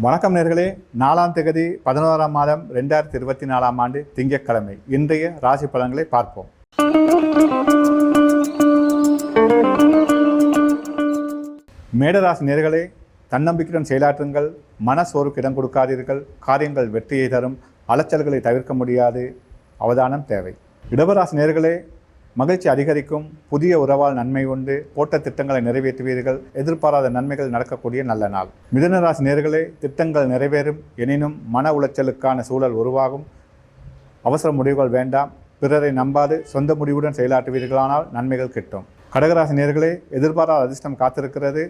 வணக்கம் நேர்களே. நாலாம் தேதி பதினோராம் மாதம் ரெண்டாயிரத்தி இருபத்தி நாலாம் ஆண்டு திங்கட்கிழமை. இன்றைய ராசி பலன்களை பார்ப்போம். மேடராசி நேர்களே தன்னம்பிக்கையுடன் செயலாற்றுங்கள். மனசோருக்கு இடம் கொடுக்காதீர்கள். காரியங்கள் வெற்றியை தரும். அலைச்சல்களை தவிர்க்க முடியாது. அவதானம் தேவை. இடவராசி நேர்களே மகிழ்ச்சி அதிகரிக்கும் புதிய உறவால் நன்மை உண்டு போட்ட திட்டங்களை நிறைவேற்றுவீர்கள் எதிர்பாராத நன்மைகள் நடக்கக்கூடிய நல்ல நாள். மிதனராசி நேர்களே திட்டங்கள் நிறைவேறும் எனினும் மன உளைச்சலுக்கான சூழல் உருவாகும். அவசர முடிவுகள் வேண்டாம் பிறரை நம்பாது சொந்த முடிவுடன் செயலாற்றுவீர்களானால் நன்மைகள் கிட்டும். கடகராசி நேர்களே எதிர்பாராத அதிர்ஷ்டம் காத்திருக்கிறது.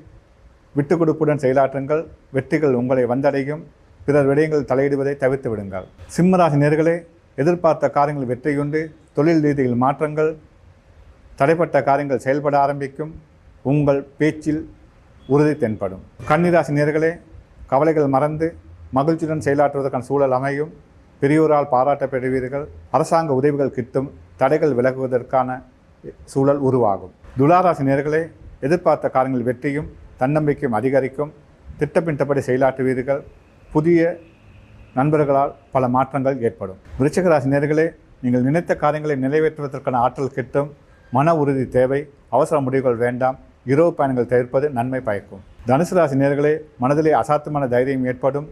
விட்டு கொடுப்புடன் செயலாற்றுங்கள் வெற்றிகள் உங்களை வந்தடையும். பிறர் விடயங்கள் தலையிடுவதை தவிர்த்து விடுங்கள். சிம்மராசி நேர்களே எதிர்பார்த்த காரியங்கள் வெற்றியுண்டு தொழில் ரீதியில் மாற்றங்கள் தடைப்பட்ட காரியங்கள் செயல்பட ஆரம்பிக்கும் உங்கள் பேச்சில் உறுதி தென்படும். கன்னிராசி நேர்களே கவலைகள் மறந்து மகிழ்ச்சியுடன் செயலாற்றுவதற்கான சூழல் அமையும். பெரியோரால் பாராட்ட பெறுவீர்கள் அரசாங்க உதவிகள் கிட்டும் தடைகள் விலகுவதற்கான சூழல் உருவாகும். துளாராசி நேர்களே எதிர்பார்த்த காரியங்கள் வெற்றியும் தன்னம்பிக்கையும் அதிகரிக்கும். திட்டமிட்டபடி செயலாற்றுவீர்கள். புதிய நண்பர்களால் பல மாற்றங்கள் ஏற்படும். விருச்சகராசி நேர்களே நீங்கள் நினைத்த காரியங்களை நிறைவேற்றுவதற்கான ஆற்றல் கிட்டும். மன உறுதி தேவை அவசர முடிவுகள் வேண்டாம் இரவு பயணங்கள் தவிர்ப்பது நன்மை பயக்கும். தனுசு ராசி நேர்களே மனதிலே அசாத்தியமான தைரியம் ஏற்படும்.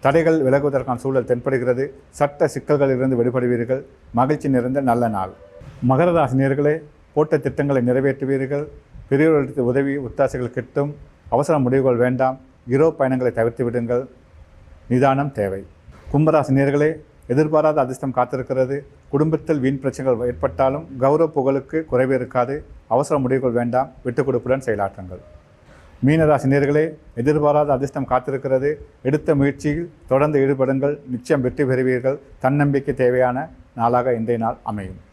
தடைகள் விலகுவதற்கான சூழல் தென்படுகிறது. சட்ட சிக்கல்களிலிருந்து விடுபடுவீர்கள். மகிழ்ச்சி நிறைந்த நல்ல நாள். மகர ராசி நேர்களே போட்ட திட்டங்களை நிறைவேற்றுவீர்கள். பெரியவர்களுக்கு உதவி உத்தாசைகள் கிட்டும். அவசர முடிவுகள் வேண்டாம். இரவு பயணங்களை தவிர்த்து விடுங்கள். நிதானம் தேவை. கும்பராசி நேர்களே எதிர்பாராத அதிர்ஷ்டம் காத்திருக்கிறது. குடும்பத்தில் வீண் பிரச்சனைகள் ஏற்பட்டாலும் கௌரவ புகழுக்கு குறைவே இருக்காது. அவசர முடிவுகள் வேண்டாம். விட்டுக் கொடுப்புடன் செயலாற்றுங்கள். மீனராசினியர்களே எதிர்பாராத அதிர்ஷ்டம் காத்திருக்கிறது. எடுத்த முயற்சியில் தொடர்ந்து ஈடுபடுங்கள். நிச்சயம் வெற்றி பெறுவீர்கள். தன்னம்பிக்கை தேவையான நாளாக இன்றைய நாள் அமையும்.